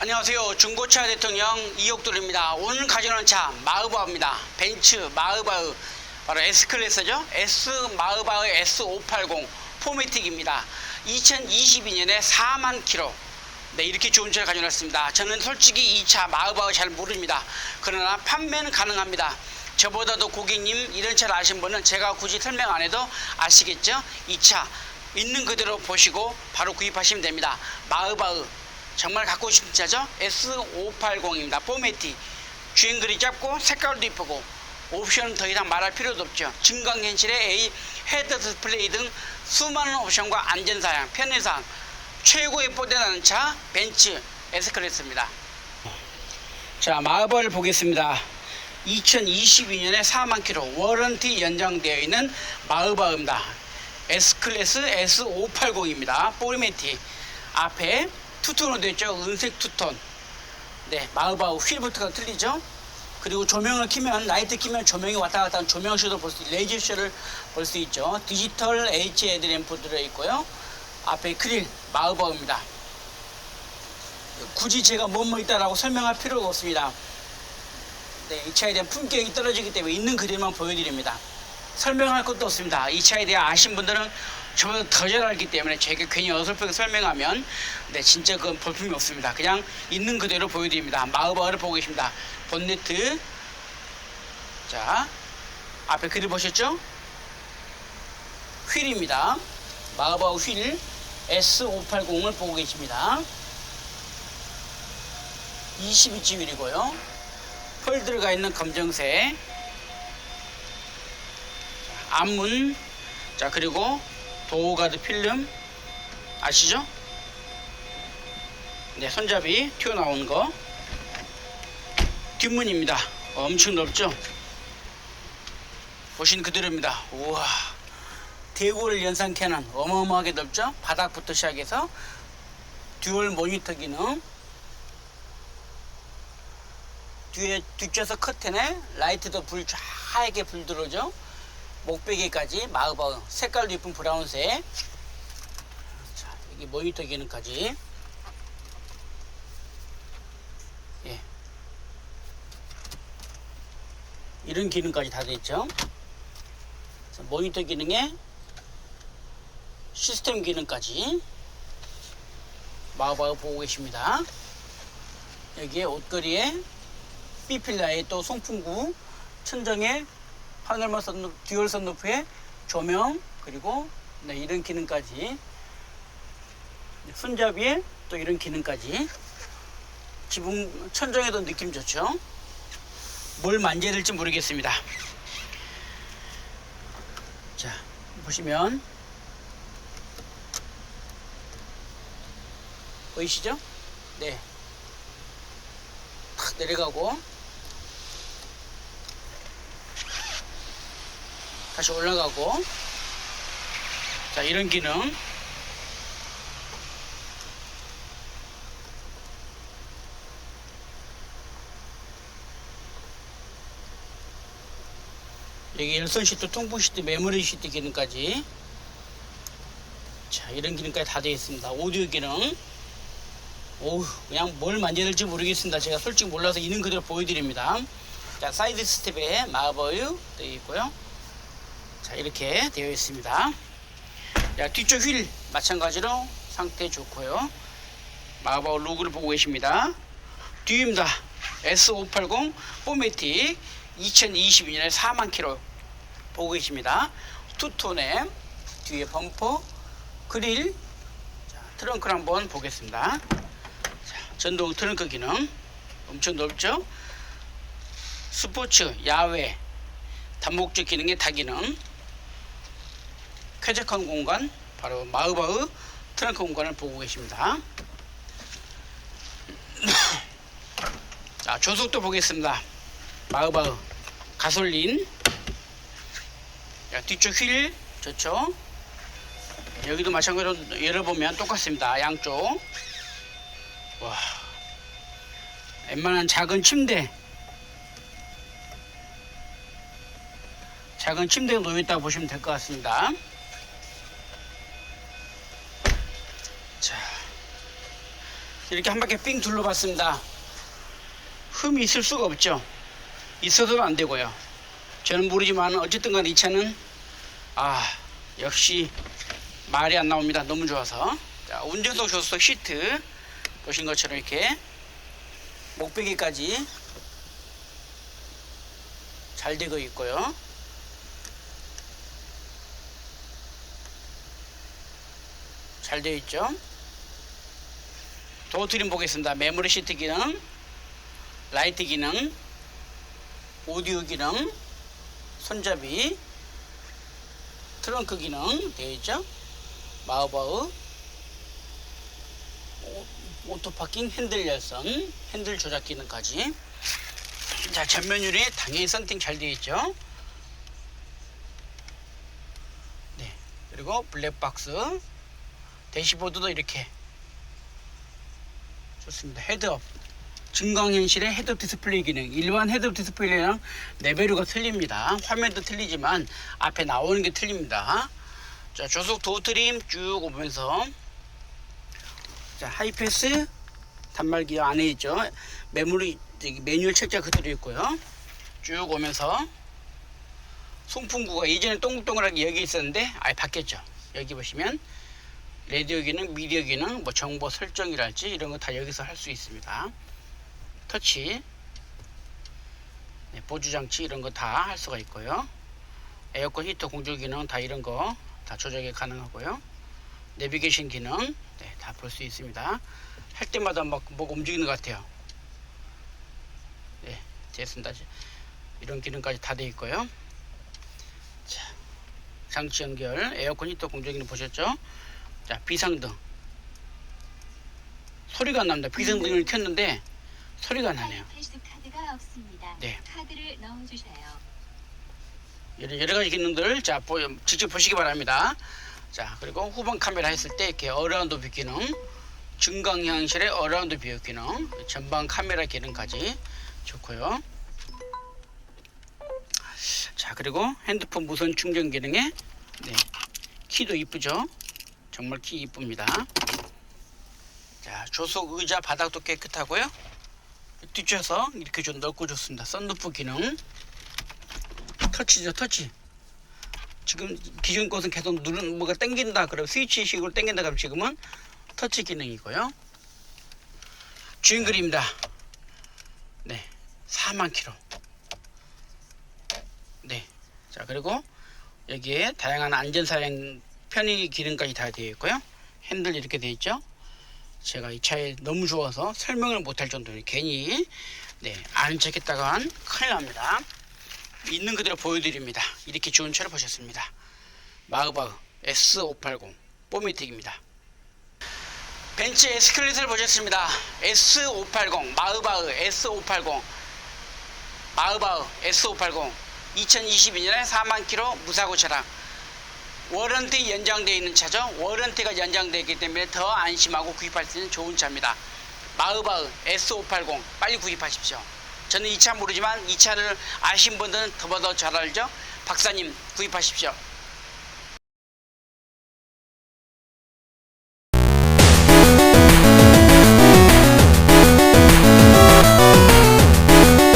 안녕하세요. 중고차 대통령 이옥돌입니다. 오늘 가져오는 차 마으바입니다. 벤츠 마으바의 바로 S클래스죠. S 마으바의 S580 포매틱입니다. 2022년에 4만 킬로. 네, 이렇게 좋은 차를 가져왔습니다. 저는 솔직히 이 차 마으바를 잘 모릅니다. 그러나 판매는 가능합니다. 저보다도 고객님 이런 차를 아신 분은 제가 굳이 설명 안 해도 아시겠죠? 이 차 있는 그대로 보시고 바로 구입하시면 됩니다. 마으바의 정말 갖고 싶은 차죠? S580입니다. 포매티. 주행거리 짧고 색깔도 이쁘고 옵션은 더 이상 말할 필요도 없죠. 증강현실의 A 헤드 디스플레이 등 수많은 옵션과 안전사양, 편의사항 최고의 뽀대나는 차 벤츠 S클래스입니다. 자 마을버를 보겠습니다. 2022년에 4만 킬로 워런티 연장되어 있는 마을바입니다. S클래스 S580입니다. 포르메티 앞에 투톤으로 되어 있죠. 은색 투톤. 네, 마을바우 휠부터가 틀리죠. 그리고 조명을 켜면 라이트 켜면 조명이 왔다 갔다 하는 조명 쇼도 볼 수, 레이저 쇼를 볼 수 있죠. 디지털 HUD 램프 들어 있고요. 앞에 그릴 마을바우입니다. 굳이 제가 뭐뭐 있다라고 설명할 필요가 없습니다. 네, 이 차에 대한 품격이 떨어지기 때문에 있는 그대로만 보여드립니다. 설명할 것도 없습니다. 이 차에 대해 아신 분들은 저보다 더 잘 알기 때문에 제가 괜히 어설프게 설명하면 네, 진짜 그건 볼품이 없습니다. 그냥 있는 그대로 보여드립니다. 마우바를 보고 계십니다. 본네트 자 앞에 그릴 보셨죠? 휠입니다. 마우바우 휠 S580을 보고 계십니다. 22치 휠이고요. 펄 들어가 있는 검정색 앞문 자 그리고 도어가드 필름 아시죠? 네 손잡이 튀어나온 거 뒷문입니다 엄청 넓죠? 보신 그대로입니다 우와 대구를 연상케 하는 어마어마하게 넓죠? 바닥부터 시작해서 듀얼 모니터 기능 뒤에 뒷좌석 커튼에 라이트도 불 하얗게 불 들어오죠? 목베개까지 마우버 색깔도 이쁜 브라운색. 자 여기 모니터 기능까지. 예. 이런 기능까지 다 자, 모니터 기능에 시스템 기능까지 마우버 보고 계십니다. 여기에 옷걸이에 B필라에 또 송풍구 천정에 하늘만 선루 듀얼 선루프에 조명 그리고 네, 이런 기능까지. 네, 손잡이에 또 이런 기능까지. 지붕 천정에도 느낌 좋죠? 뭘 만져야 될지 모르겠습니다. 자 보시면. 보이시죠? 네. 탁 내려가고 다시 올라가고. 자 이런 기능. 여기 열선 시트, 통풍 시트, 메모리 시트 기능까지. 자 이런 기능까지 다 되어 있습니다. 오디오 기능. 오 그냥 뭘 만져야 될지 모르겠습니다. 제가 솔직히 몰라서 있는 그대로 보여드립니다. 자 사이드 스텝에 마버유 되어 있고요 자 이렇게 되어 있습니다. 자, 뒤쪽 휠 마찬가지로 상태 좋고요. 마바오 로고를 보고 계십니다. 뒤입니다. S580 포매틱 2022년에 4만 킬로 보고 계십니다. 투톤에 뒤에 범퍼 그릴. 자, 트렁크를 한번 보겠습니다. 자, 전동 트렁크 기능 엄청 넓죠? 스포츠 야외 다목적 기능의 다기능 쾌적한 공간 바로 마우바의 트렁크 공간을 보고 계십니다. 자 조속도 보겠습니다. 마우바의 가솔린. 자, 뒤쪽 휠 좋죠? 여기도 마찬가지로 열어보면 똑같습니다. 양쪽. 와 웬만한 작은 침대. 작은 침대가 놓여있다고 보시면 될 것 같습니다 자, 이렇게 한 바퀴 삥 둘러봤습니다. 흠이 있을 수가 없죠. 있어서는 안 되고요. 저는 모르지만 어쨌든 간에 이 차는 아 역시 말이 안 나옵니다. 너무 좋아서. 자, 운전석 조수석 시트 보신 것처럼 이렇게 목베개까지 잘 되고 있고요. 잘 되어 있죠. 도어 트림 보겠습니다. 메모리 시트 기능, 라이트 기능, 오디오 기능, 손잡이, 트렁크 기능 되어 있죠. 마우바우, 오- 오토파킹 핸들 열선, 핸들 조작 기능까지. 자, 전면율이 당연히 썬팅 잘 되어 있죠. 네. 그리고 블랙박스, 대시보드도 이렇게 좋습니다. 헤드업. 증강현실의 헤드업 디스플레이 기능. 일반 헤드업 디스플레이랑 레벨류가 틀립니다. 화면도 틀리지만 앞에 나오는 게 틀립니다. 자, 조속 도트림 쭉 오면서 자, 하이패스 단말기 안에 있죠. 메모리 매뉴얼 책자 그대로 있고요. 쭉 오면서 송풍구가 예전에 동글동글하게 여기 있었는데 아예 바뀌었죠. 여기 보시면 라디오 기능, 미디어 기능, 뭐 정보 설정이랄지 이런 거 다 여기서 할 수 있습니다. 터치, 네, 보조 장치 이런 거 다 할 수가 있고요. 에어컨 히터 공조 기능 다 이런 거 다 조작이 가능하고요. 내비게이션 기능 네, 다 볼 수 있습니다. 할 때마다 막 뭐가 움직이는 것 같아요. 네, 됐습니다. 이런 기능까지 다 돼 있고요. 자, 장치 연결, 에어컨 히터 공조 기능 보셨죠? 자, 비상등. 소리가 안 납니다. 비상등을 켰는데 소리가 나네요. 네. 카드를 여러 가지 기능들을 자, 보, 직접 보시기 바랍니다. 자, 그리고 후방 카메라 했을 때 이렇게 어라운드 뷰 기능, 증강현실의 어라운드 뷰 기능, 전방 카메라 기능까지 좋고요. 자, 그리고 핸드폰 무선 충전 기능에 네, 키도 이쁘죠? 정말 키 이쁩니다. 자, 조속 의자 바닥도 깨끗하고요. 뒷좌석 이렇게 좀 넓고 좋습니다. 썬루프 기능. 터치죠, 터치. 지금 기존 것은 계속 누른 뭐가 당긴다 그러면 스위치식으로 당긴다 그러면 지금은 터치 기능이고요. 주행 거리입니다. 네, 4만 킬로. 네, 자 그리고 여기에 다양한 안전 사양 편의 기능까지 다 되어 있고요. 핸들 이렇게 되어 있죠. 제가 이 차에 너무 좋아서 설명을 못할 정도로 괜히 네, 아는 척 했다간 큰일 납니다. 있는 그대로 보여드립니다. 이렇게 좋은 차를 보셨습니다. 마그바흐 S580 뽀미틱입니다. 벤츠 에스컬레이터를 보셨습니다. S580 마그바흐 S580 마그바흐 S580 2022년에 4만 킬로 무사고 차량 워런티 연장되어 있는 차죠. 워런티가 연장되어 있기 때문에 더 안심하고 구입할 수 있는 좋은 차입니다. 마흐바흐 S580 빨리 구입하십시오. 저는 이 차 모르지만 이 차를 아신 분들은 더더 잘 알죠. 박사님 구입하십시오.